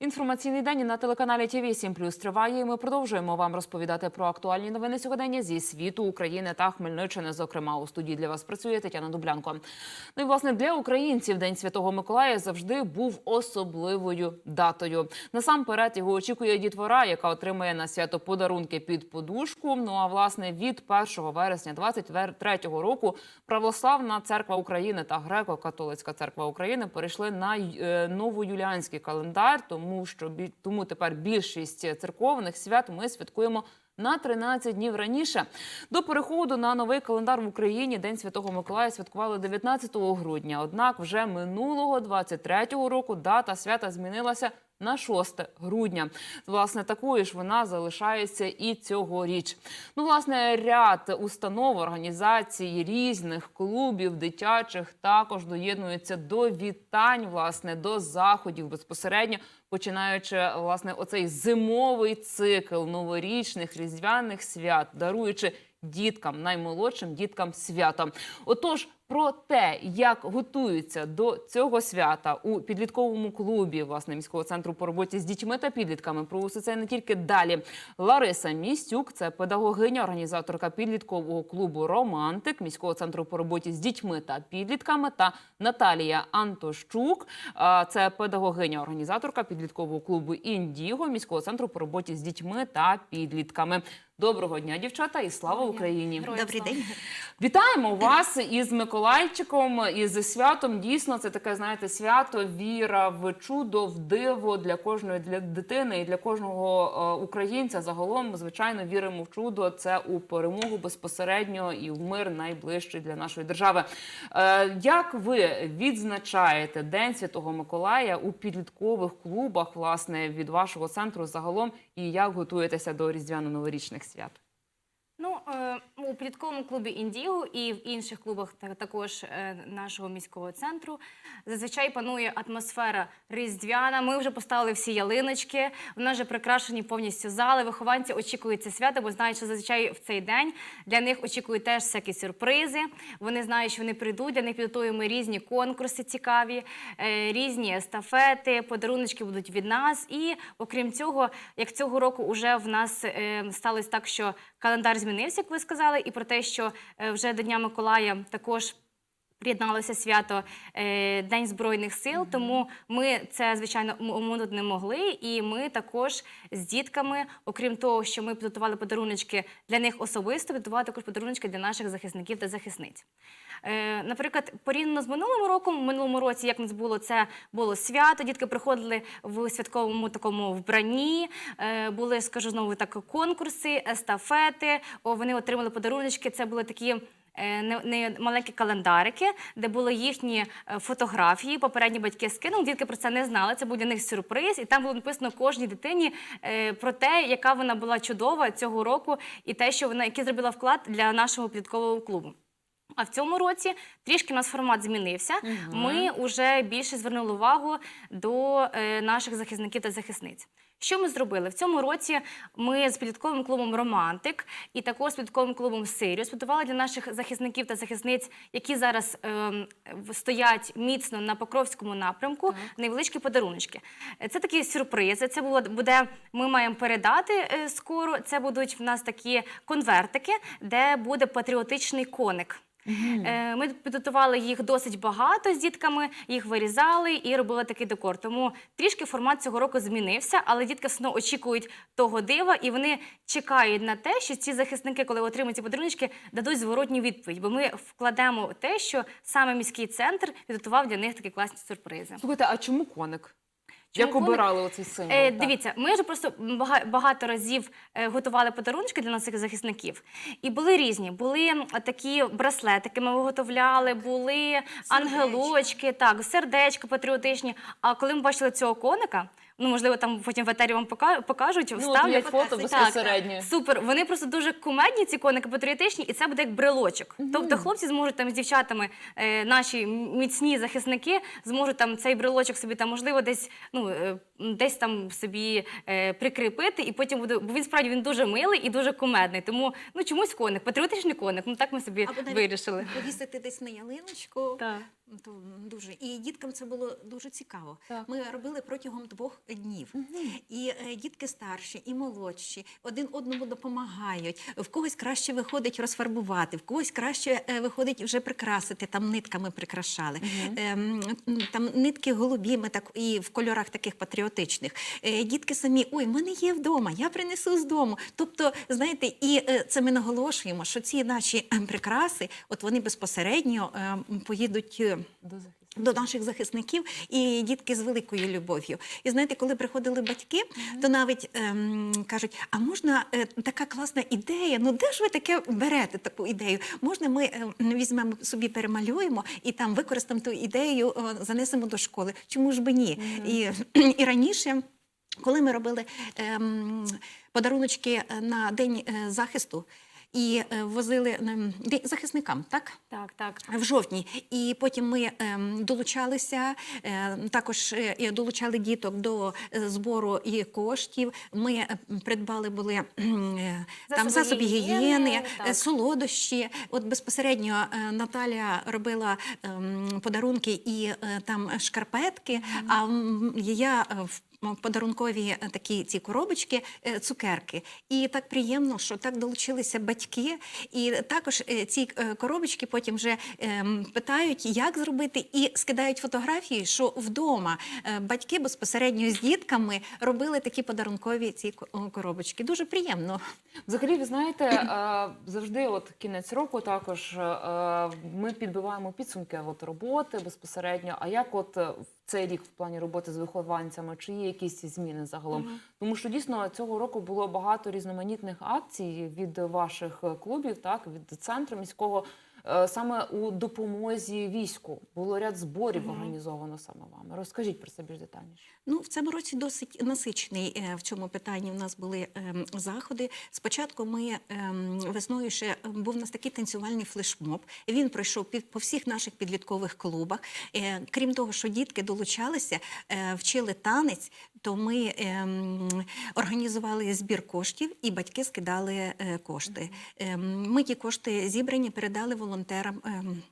Інформаційний день на телеканалі ТВ 7 Плюс триває. і Ми продовжуємо вам розповідати про актуальні новини сьогодення зі світу України та Хмельниччини. Зокрема, у студії для вас працює Тетяна Дублянко. Ну і власне для українців День Святого Миколая завжди був особливою датою. Насамперед його очікує дітвора, яка отримає на свято подарунки під подушку. Ну а власне від 1 вересня 23 року Православна церква України та Греко-католицька церква України перейшли на е, новоюліанський календар, тому що бі- тому тепер більшість церковних свят ми святкуємо. На 13 днів раніше до переходу на новий календар в Україні День Святого Миколая святкували 19 грудня. Однак вже минулого 23-го року дата свята змінилася на 6 грудня. Власне, такою ж вона залишається і цьогоріч. Ну, власне, ряд установ, організацій, різних клубів, дитячих також доєднуються до вітань, власне, до заходів безпосередньо, починаючи власне оцей зимовий цикл новорічних різдвяних свят, даруючи діткам, наймолодшим діткам свято. Отож, про те, як готуються до цього свята у підлітковому клубі власне міського центру по роботі з дітьми та підлітками. Про усе це не тільки далі. Лариса Містюк, це педагогиня, організаторка підліткового клубу Романтик міського центру по роботі з дітьми та підлітками. Та Наталія Антощук, це педагогиня, організаторка підліткового клубу Індіго міського центру по роботі з дітьми та підлітками. Доброго дня, дівчата, і слава Україні! Добрий день. Вітаємо вас із Миколайчиком, із святом. Дійсно, це таке, знаєте, свято, віра в чудо, в диво для кожної для дитини і для кожного е, українця. Загалом, звичайно, віримо в чудо. Це у перемогу безпосередньо і в мир найближчий для нашої держави. Е, як ви відзначаєте День Святого Миколая у підліткових клубах, власне, від вашого центру загалом, і як готуєтеся до різдвяно-новорічних свят? Е, у підлітковому клубі Індіго і в інших клубах та- також е, нашого міського центру зазвичай панує атмосфера різдвяна. Ми вже поставили всі ялиночки. В нас вже прикрашені повністю зали. Вихованці очікують це свято, бо знають, що зазвичай в цей день для них очікують теж всякі сюрпризи. Вони знають, що вони прийдуть. Для них підготуємо різні конкурси цікаві, е, різні естафети, подаруночки будуть від нас. І окрім цього, як цього року вже в нас сталося так, що календар змінився, як ви сказали, і про те, що е, вже до Дня Миколая також. Приєдналося свято е, День Збройних сил, тому ми це звичайно оминути не могли. І ми також з дітками, окрім того, що ми підготували подаруночки для них особисто, підготували також подаруночки для наших захисників та захисниць. Е, наприклад, порівняно з минулим роком, в минулому році, як нас було це було свято, дітки приходили в святковому такому вбранні. Е, були, скажу знову так, конкурси, естафети. Вони отримали подаруночки. Це були такі. Е, Не, не маленькі календарики, де були їхні е, фотографії. Попередні батьки скинули. Дітки про це не знали. Це був для них сюрприз, і там було написано кожній дитині е, про те, яка вона була чудова цього року, і те, що вона який зробила вклад для нашого підліткового клубу. А в цьому році трішки у нас формат змінився. Ми вже більше звернули увагу до наших захисників та захисниць. Що ми зробили? В цьому році ми з підлітковим клубом Романтик і також з підлітковим клубом Сиріус підготували для наших захисників та захисниць, які зараз в- стоять міцно на Покровському напрямку, невеличкі подаруночки. Е, Це такі сюрпризи. Це було буде. Ми маємо передати е, скоро. Це будуть в нас такі конвертики, де буде патріотичний коник. Е, Ми підготували їх досить багато з дітками, їх вирізали і робили такий декор. Тому трішки формат цього року змінився, але дітки все одно очікують того дива, і вони чекають на те, що ці захисники, коли отримують ці подарунки, дадуть зворотню відповідь. Бо ми вкладемо те, що саме міський центр підготував для них такі класні сюрпризи. Слухайте, а чому коник? Як обирали оцей символ? Е, Так. дивіться, ми вже просто бага- багато разів е, готували подарунки для наших захисників, і були різні. Були такі браслетики, ми виготовляли, були ангелочки, так, сердечка патріотичні. А коли ми бачили цього коника, ну можливо, там потім в етері вам пока- покажуть, Ну, от вставлять. є фото безпосередньо. Супер. Вони просто дуже кумедні, ці коники патріотичні, і це буде як брелочок. Тобто хлопці зможуть там з дівчатами, е, наші міцні захисники, зможуть там цей брелочок собі там, можливо, десь, ну, е, м, десь там собі е, прикріпити, і потім буде. Бо він справді він дуже милий і дуже кумедний. Тому ну чомусь коник, патріотичний коник. Ну так ми собі Або навіть вирішили. повісити десь на ялиночку. Так. То дуже і діткам це було дуже цікаво. Так. Ми робили протягом двох днів. І е, дітки старші, і молодші один одному допомагають. В когось краще виходить розфарбувати, в когось краще е, виходить вже прикрасити, там нитками прикрашали. Ем, там нитки голубі, ми так і в кольорах таких патріотичних. Е, Дітки самі, ой, в мене є вдома, я принесу з дому. Тобто, знаєте, і це ми наголошуємо, що ці наші прикраси, от вони безпосередньо е, поїдуть. До захисту. До наших захисників і дітки з великою любов'ю. І знаєте, коли приходили батьки, то навіть ем, кажуть: а можна е, така класна ідея? Ну де ж ви таке берете таку ідею? Можна ми е, візьмемо собі, перемалюємо і там використаємо ту ідею, е, занесемо до школи. Чому ж би ні? І, і раніше. Коли ми робили ем, подаруночки на день е, захисту і е, возили ем, захисникам, так? Так, так. В жовтні, і потім ми ем, долучалися, е, також е, долучали діток до збору і коштів. Ми придбали були кхм, е, там Засоби засоби гігієни, так. солодощі. От безпосередньо Наталя робила ем, подарунки і там шкарпетки. А я в подарункові е, такі ці коробочки, е, цукерки. І так приємно, що так долучилися батьки. І також е, ці коробочки потім вже ем, питають, як зробити, і скидають фотографії, що вдома батьки безпосередньо з дітками робили такі подарункові ці ко- коробочки. Дуже приємно. Взагалі, ви знаєте, завжди, от кінець року, також ми підбиваємо підсумки от роботи безпосередньо. А як от цей рік в плані роботи з вихованцями, чи є якісь зміни загалом? Тому що дійсно цього року було багато різноманітних акцій від ваших клубів, так від центру міського. Е, Саме у допомозі війську було ряд зборів організовано саме вами. Розкажіть про це більш детальніше. Ну, в цьому році досить насичений е, в цьому питанні. У нас були ем, заходи. Спочатку ми ем, весною ще був у нас такий танцювальний флешмоб. Він пройшов по всіх наших підліткових клубах. Е, крім того, що дітки долучалися, вчили танець, то ми ем, організували збір коштів, і батьки скидали е, кошти. Ем, ми ті кошти зібрані передали волонтерам. ем,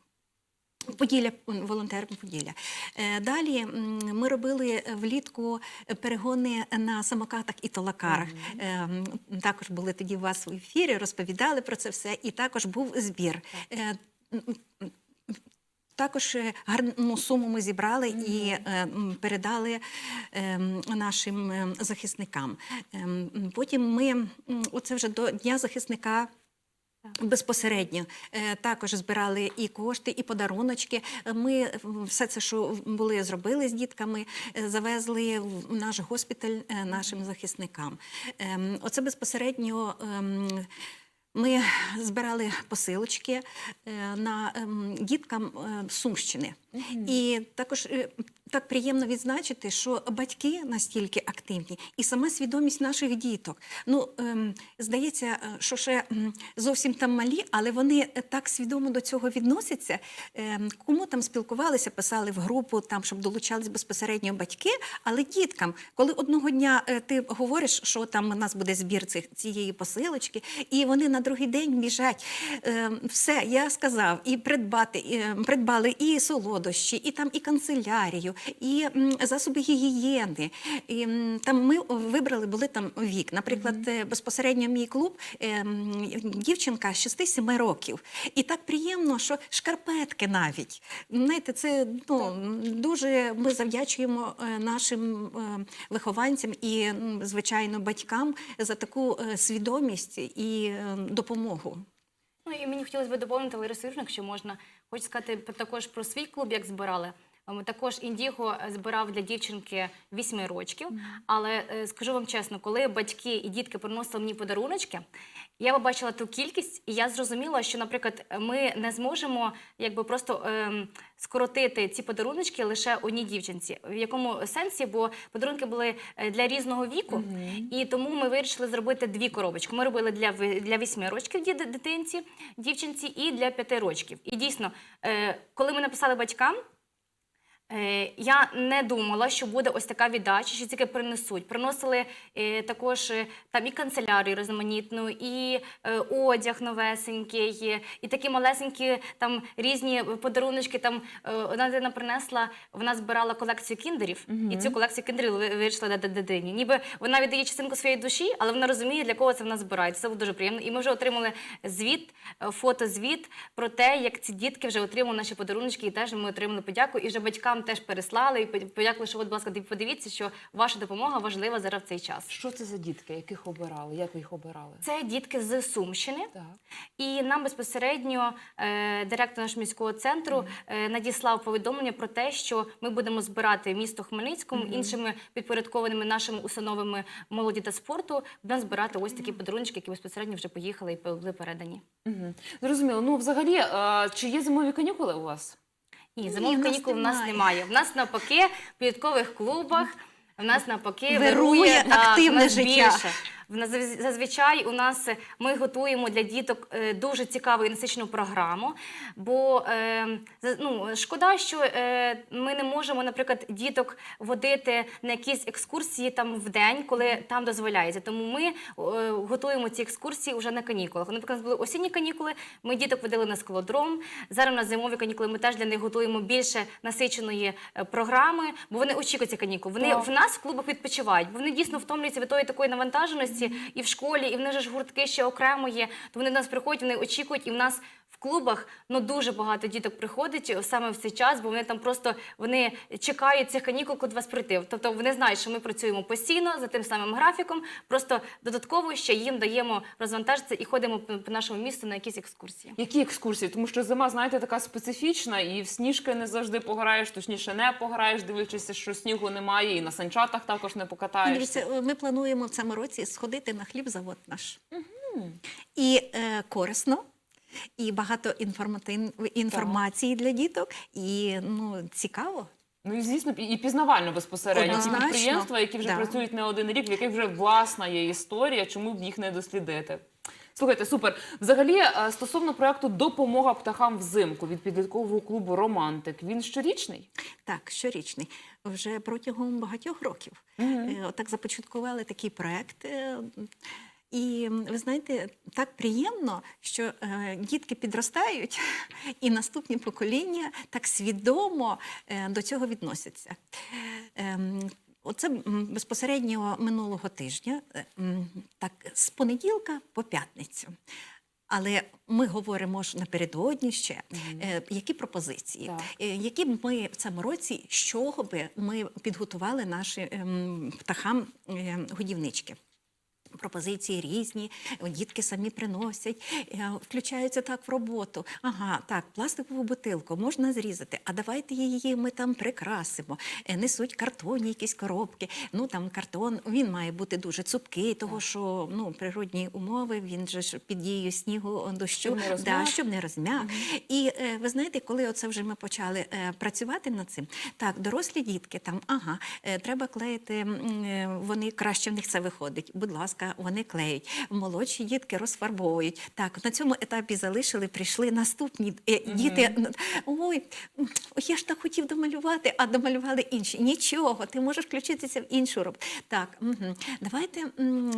Поділля волонтерам Поділля. Е, Далі ми робили влітку перегони на самокатах і толокарах. Е, м, Також були тоді у вас в ефірі, розповідали про це все, і також був збір. Е, м, м, Також е, гарну суму ми зібрали і е, передали ем, нашим ем, захисникам. Ем, Потім ми, оце вже до Дня захисника. Безпосередньо Е, також збирали і кошти, і подаруночки. Е, Ми е, все це, що були, зробили з дітками, е, завезли в наш госпіталь е, нашим захисникам. Ем, Оце безпосередньо. Ем, Ми збирали посилочки е, на діткам діткам е, Сумщини. І також е, так приємно відзначити, що батьки настільки активні, і сама свідомість наших діток. Ну, ем, здається, е, що ще зовсім там малі, але вони е, так свідомо до цього відносяться. Ем, Кому там спілкувалися, писали в групу, там, щоб долучались безпосередньо батьки, але діткам, коли одного дня е, ти говориш, що там у нас буде збір цих, цієї посилочки, і вони на другий день біжать. Ем, Все, я сказав, і придбати, і, ем, придбали і солодощі, і там і канцелярію, і засоби гігієни. І, там ми вибрали, були там вік. Наприклад, е, безпосередньо мій клуб ем, дівчинка з 6-7 років. І так приємно, що шкарпетки навіть. Знаєте, це ну, дуже ми завдячуємо е, нашим е, вихованцям і, звичайно, батькам за таку е, свідомість і е, допомогу. Ну і мені хотілося б доповнити Ларису якщо можна. Хочу сказати також про свій клуб, як збирали. Ем, Також Індіго збирав для дівчинки 8 рочків. Але е, скажу вам чесно, коли батьки і дітки приносили мені подаруночки, я побачила ту кількість, і я зрозуміла, що, наприклад, ми не зможемо якби просто ем, скоротити ці подаруночки лише одній дівчинці. В якому сенсі? Бо подарунки були е, для різного віку, і тому ми вирішили зробити дві коробочки. Ми робили для для 8 років діти- дитинці, дівчинці і для 5 років. І дійсно, е, коли ми написали батькам. Е, Я не думала, що буде ось така віддача, що тільки принесуть. Приносили е, також е, там і канцелярію різноманітну, і одяг новесенький, і такі малесенькі там різні подаруночки. Там одна дитина принесла, вона збирала колекцію кіндерів, і цю колекцію кіндерів ви- вирішила дати дитині. Ніби вона віддає частинку своєї душі, але вона розуміє, для кого це вона збирає. Це було дуже приємно. І ми вже отримали звіт, фотозвіт про те, як ці дітки вже отримали наші подаруночки, і теж ми отримали подяку. І вже батькам теж переслали і подякували, що, будь ласка, подивіться, що ваша допомога важлива зараз в цей час. Що це за дітки, яких обирали? Як ви їх обирали? Це дітки з Сумщини. Так. І нам безпосередньо е, директор нашого міського центру е, надіслав повідомлення про те, що ми будемо збирати місто Хмельницькому іншими підпорядкованими нашими установами молоді та спорту. Будемо збирати ось такі подарунки, які безпосередньо вже поїхали і були передані. Угу. Зрозуміло. Ну, взагалі, е, чи є зимові канікули у вас? Ні, Ні, зимових в нас канікул в нас немає. немає. В нас навпаки в підліткових клубах. В нас навпаки Вирує активне життя. Більше. Зазвичай у нас е, ми готуємо для діток е, дуже цікаву і насичену програму. Бо е, ну, шкода, що ми не можемо, наприклад, діток водити на якісь екскурсії там в день, коли там дозволяється. Тому ми готуємо ці екскурсії вже на канікулах. Наприклад, у нас були осінні канікули. Ми діток водили на скалодром. Зараз на зимові канікули ми теж для них готуємо більше насиченої програми, бо вони очікують ці канікул. Вони Так. в нас в клубах відпочивають, бо вони дійсно втомлюються від тої такої навантаженості і в школі, і в них же ж гуртки ще окремо є. То вони до нас приходять, вони очікують, і в нас. В клубах ну дуже багато діток приходить саме в цей час, бо вони там просто вони чекають цих канікул, коли вас прийти. Тобто вони знають, що ми працюємо постійно за тим самим графіком. Просто додатково ще їм даємо розвантажитися і ходимо по нашому місту на якісь екскурсії. Які екскурсії? Тому що зима, знаєте, така специфічна, і в сніжки не завжди пограєш, точніше не пограєш, дивлячись, що снігу немає, і на санчатах також не покатаєшся. Ми плануємо в цьому році сходити на хлібзавод наш. І е, корисно. І багато інформації інформації для діток, і ну цікаво. Ну і звісно, і і пізнавально безпосередньо. ці підприємства, які вже Да. працюють не один рік, в яких вже власна є історія, чому б їх не дослідити. Слухайте, супер. Взагалі, е, стосовно проекту Допомога птахам взимку від підліткового клубу Романтик. Він щорічний? Так, щорічний. Вже протягом багатьох років. Е, Отак започаткували такий проект. е, І ви знаєте, так приємно, що е, дітки підростають, і наступні покоління так свідомо е, до цього відносяться. Ем, Оце безпосередньо минулого тижня, е, так з понеділка по п'ятницю. Але ми говоримо ж напередодні ще, е, які пропозиції, Так. е, які б ми в цьому році, з чого би ми підготували нашим ем, птахам е, годівнички. Пропозиції різні, дітки самі приносять, е, включаються так в роботу. Ага, так, пластикову бутилку можна зрізати, а давайте її ми там прикрасимо. Е, Несуть картонні якісь коробки. Ну там картон він має бути дуже цупкий, того що ну природні умови, він же ж під дією снігу, дощу, Щоб не да, щоб не розмяк. І е, ви знаєте, коли оце вже ми почали працювати над цим, так, дорослі дітки там, ага, треба клеїти, вони краще в них це виходить. Будь ласка, вони клеють. Молодші дітки розфарбовують. Так, на цьому етапі залишили, прийшли наступні е, діти. Ой, я ж так хотів домалювати, а домалювали інші. Нічого, ти можеш включитися в іншу роботу. Так, угу. давайте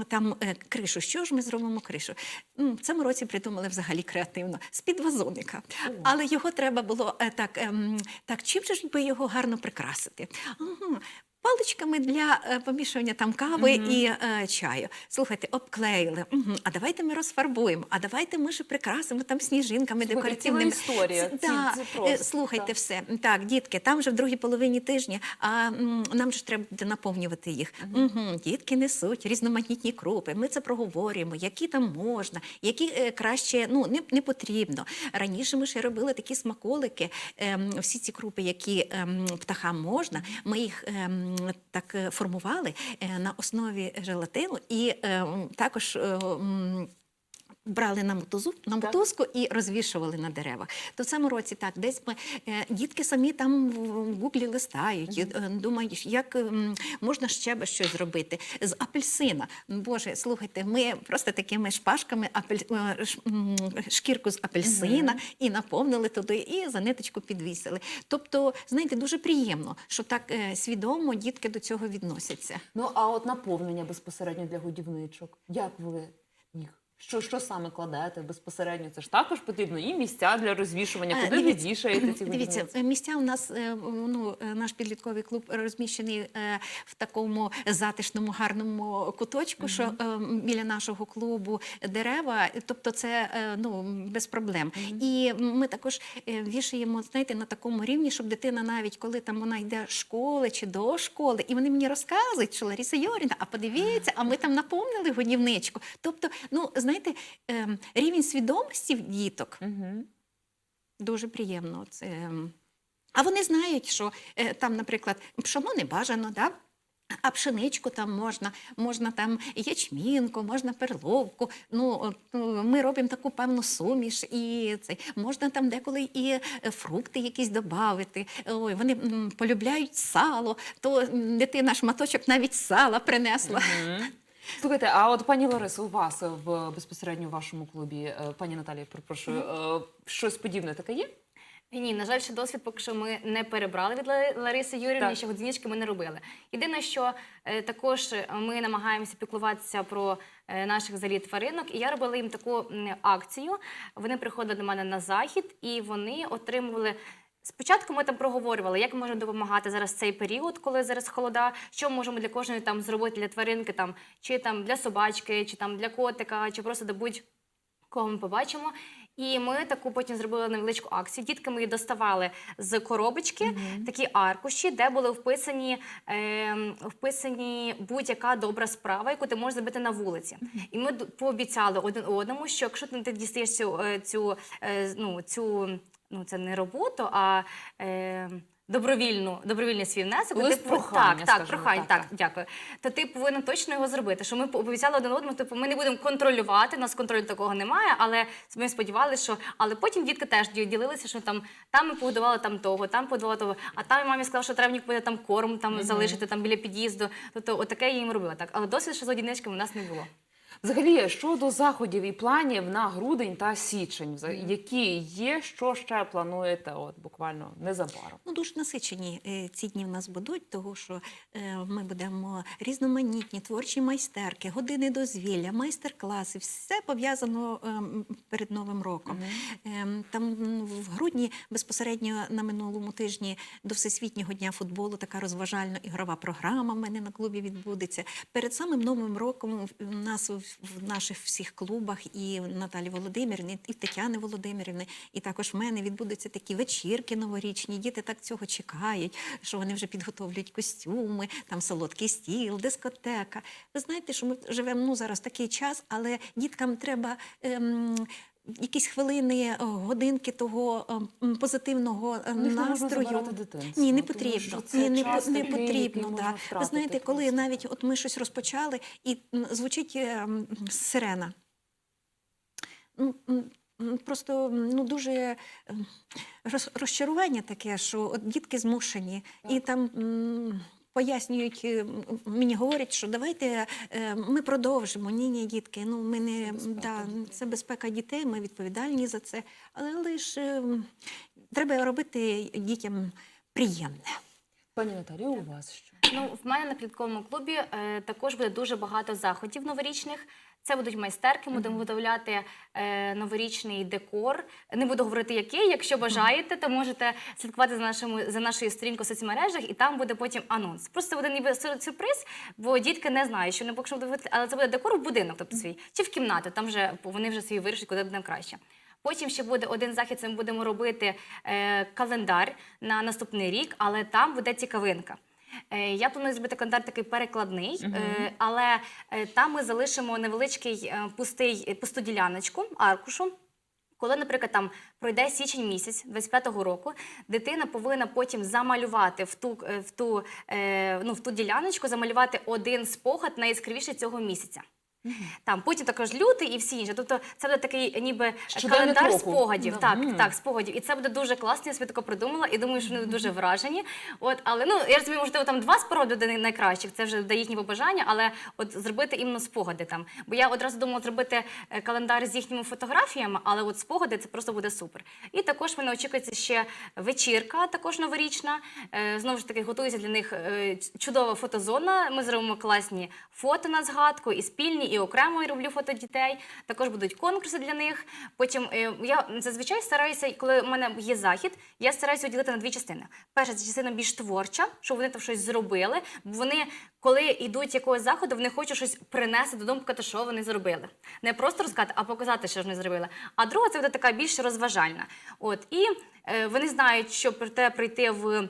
там е, кришу. Що ж ми зробимо кришу? В цьому році придумали взагалі креативно з-під вазоника. Але його треба було е, так, ем, так чим же ж би його гарно прикрасити? Ага. Паличками для е, помішування там кави і е, чаю. Слухайте, обклеїли. Угу. А давайте ми розфарбуємо. А давайте ми ще прикрасимо там сніжинками Слухайте, декоративними. історія. Це- Ці- да. це Е, просто, Слухайте так. все. Так, дітки, там вже в другій половині тижня, а нам же ж треба буде наповнювати їх. Угу. Дітки несуть різноманітні крупи. Ми це проговорюємо, які там можна, які е, краще ну не, не потрібно. Раніше ми ще робили такі смаколики. Ем, всі ці крупи, які ем, птахам можна, ми їх ем, так е, формували е, на основі желатину і ем, також. Брали на мотузу на мотузку і розвішували на деревах. То в цьому році так, десь ми е, дітки самі там в гуглі листають, е, думають, як можна ще би щось зробити з апельсина. Боже, слухайте, ми просто такими шпажками апель, е, шкірку з апельсина і наповнили туди, і за ниточку підвісили. Тобто, знаєте, дуже приємно, що так свідомо дітки до цього відносяться. Ну а от наповнення безпосередньо для годівничок. Як ви їх? Що, що саме кладете безпосередньо? Це ж також потрібно і місця для розвішування. Е, Куди ви вішаєте ці Дивіться, е, місця у нас е, ну наш підлітковий клуб розміщений в такому затишному, гарному куточку, що е, біля нашого клубу дерева, тобто це ну без проблем. І ми також вішаємо, знаєте, на такому рівні, щоб дитина, навіть коли там вона йде з школи чи до школи, і вони мені розказують, що Лариса Йоріна, а подивіться, а ми там наповнили годівничку. Тобто, ну знаєте, е, рівень свідомості в діток. Угу. Дуже приємно. Це... м. А вони знають, що е, там, наприклад, пшоно не бажано, да? а пшеничку там можна, можна там ячмінку, можна перловку. Ну, ну, ми робимо таку певну суміш, і це можна там деколи і е, фрукти якісь додати. Ой, вони полюбляють сало, то дитина шматочок навіть сала принесла. Слухайте, а от пані Ларисо, у вас е, в безпосередньо в вашому клубі, е, пані Наталія, перепрошую, е, щось подібне таке є? Ні, на жаль, ще досвід поки що ми не перебрали від Лариси Юрівни, ще годинічки ми не робили. Єдине, що е, також ми намагаємося піклуватися про е, наших взагалі тваринок, і я робила їм таку акцію. Вони приходили до мене на захід, і вони отримували. Спочатку ми там проговорювали, як ми можемо допомагати зараз цей період, коли зараз холода, що можемо для кожної там зробити для тваринки, там чи там для собачки, чи там для котика, чи просто до будь кого ми побачимо. І ми таку потім зробили невеличку акцію. Дітки мої доставали з коробочки такі аркуші, де були вписані, е, вписані будь-яка добра справа, яку ти можеш зробити на вулиці. І ми пообіцяли один одному, що якщо ти дістаєш цю, е, цю, е, ну, цю ну, це не роботу, а. Е, Добровільну, добровільний свій внесок. Лист ти- прохання, так, так, прохання, так, так, дякую. То ти повинен точно його зробити. Що ми обіцяли один одному, типу, ми не будемо контролювати, нас контролю такого немає, але ми сподівалися, що. Але потім дітки теж ділилися, що там, там ми погодували там того, там погодували того, а там мамі сказав, що треба мені буде там корм там залишити там біля під'їзду. Тобто, отаке я їм робила. Так, але досвід, що з одіничками у нас не було. Взагалі, щодо заходів і планів на грудень та січень, які є, що ще плануєте от буквально незабаром? Ну, дуже насичені е, ці дні в нас будуть, тому що е, ми будемо різноманітні творчі майстерки, години дозвілля, майстер-класи, все пов'язано ем, перед Новим роком. Ем, Там в грудні безпосередньо на минулому тижні до Всесвітнього дня футболу така розважальна ігрова програма в мене на клубі відбудеться. Перед самим Новим роком у нас в в наших всіх клубах і Наталі Володимирівни, і Тетяни Володимирівни, і також в мене відбудуться такі вечірки новорічні. Діти так цього чекають, що вони вже підготовлюють костюми, там солодкий стіл, дискотека. Ви знаєте, що ми живемо ну, зараз такий час, але діткам треба. Ем, Якісь хвилини, е, годинки того ем, позитивного е, них не настрою. дитинство, Ні, не потрібно. Ні, не, по- не потрібно. Да. Ви знаєте, коли просто. навіть от ми щось розпочали, і звучить е, сирена. Ну, Просто ну дуже розчарування таке, що от дітки змушені, і там пояснюють, е, мені говорять, що давайте е, ми продовжимо. Ні, ні, дітки, ну ми не безпека да, дітей. це безпека дітей, ми відповідальні за це. Але лише ем, треба робити дітям приємне. Пані Наталі, у вас що? Ну, в мене на підлітковому клубі е, також буде дуже багато заходів новорічних. Це будуть майстерки, будемо виготовляти е, новорічний декор. Не буду говорити який. Якщо бажаєте, то можете слідкувати за нашими за нашою сторінкою в соцмережах, і там буде потім анонс. Просто буде ніби сюр- сюрприз, бо дітки не знають, що вони поки що виготовляти, але це буде декор в будинок, тобто свій, чи в кімнату. Там вже вони вже свій вирішать, куди буде краще. Потім ще буде один захід, це ми будемо робити е, календар на наступний рік, але там буде цікавинка. Е, Я планую зробити контент такий перекладний, е, але е, там ми залишимо невеличкий пустий, пусту діляночку, аркушу. Коли, наприклад, там пройде січень місяць 25-го року, дитина повинна потім замалювати в ту, в ту, ну, в ту діляночку, замалювати один спогад найяскравіший цього місяця. Там потім також лютий і всі інші. Тобто це буде такий ніби Щоденник календар року. спогадів. Да. Так, так, спогадів. І це буде дуже класно. Я собі тако придумала і думаю, що вони дуже вражені. От, але ну я розумію, можливо, там два спогади буде найкращих. Це вже до їхні побажання, але от зробити іменно спогади там. Бо я одразу думала зробити е, календар з їхніми фотографіями, але от спогади це просто буде супер. І також мене очікується ще вечірка, також новорічна. Е, Знову ж таки, готується для них е, чудова фотозона. Ми зробимо класні фото на згадку, і спільні, і окремо я роблю фото дітей. Також будуть конкурси для них. Потім е, я зазвичай стараюся, коли в мене є захід, я стараюся поділити на дві частини. Перша частина більш творча, щоб вони там щось зробили. Бо вони, коли йдуть якогось заходу, вони хочуть щось принести додому, показати, що вони зробили. Не просто розказати, а показати, що ж вони зробили. А друга це буде така більш розважальна. От і е, вони знають, що про те прийти в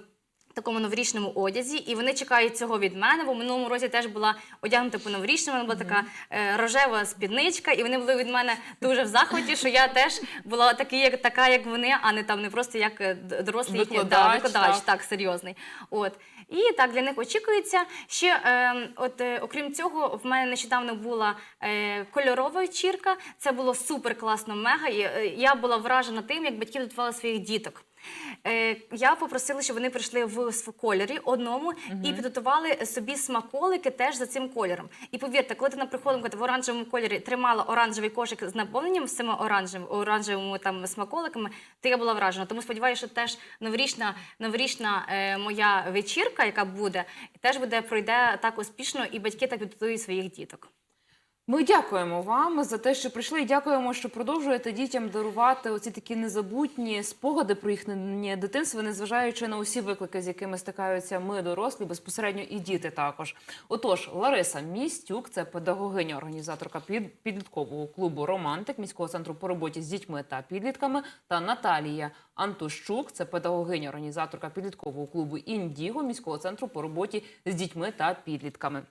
такому новорічному одязі, і вони чекають цього від мене. Бо в минулому році теж була одягнута по новорічному, вона була така е, рожева спідничка, і вони були від мене дуже в захваті, що я теж була такий, як така, як вони, а не там не просто як е, дорослий їхній- Викладач, да, викладач, так. так серйозний. От і так для них очікується. Ще е, от е, окрім цього, в мене нещодавно була е, кольорова вечірка. Це було супер класно, мега. І, е, я була вражена тим, як батьки готували своїх діток. Е, я попросила, щоб вони прийшли в кольорі одному і підготували собі смаколики теж за цим кольором. І повірте, коли ти на приходинку в оранжевому кольорі тримала оранжевий кошик з наповненням всіма оранжевими, оранжевими там смаколиками, то я була вражена. Тому сподіваюся, що теж новорічна, новорічна е, моя вечірка, яка буде, теж буде пройде так успішно, і батьки так підготують своїх діток. Ми дякуємо вам за те, що прийшли, і дякуємо, що продовжуєте дітям дарувати оці такі незабутні спогади про їхнє дитинство, незважаючи на усі виклики, з якими стикаються ми, дорослі, безпосередньо і діти також. Отож, Лариса Містюк, це педагогиня, організаторка під- підліткового клубу Романтик міського центру по роботі з дітьми та підлітками, та Наталія Антощук, це педагогиня, організаторка підліткового клубу Індіго міського центру по роботі з дітьми та підлітками.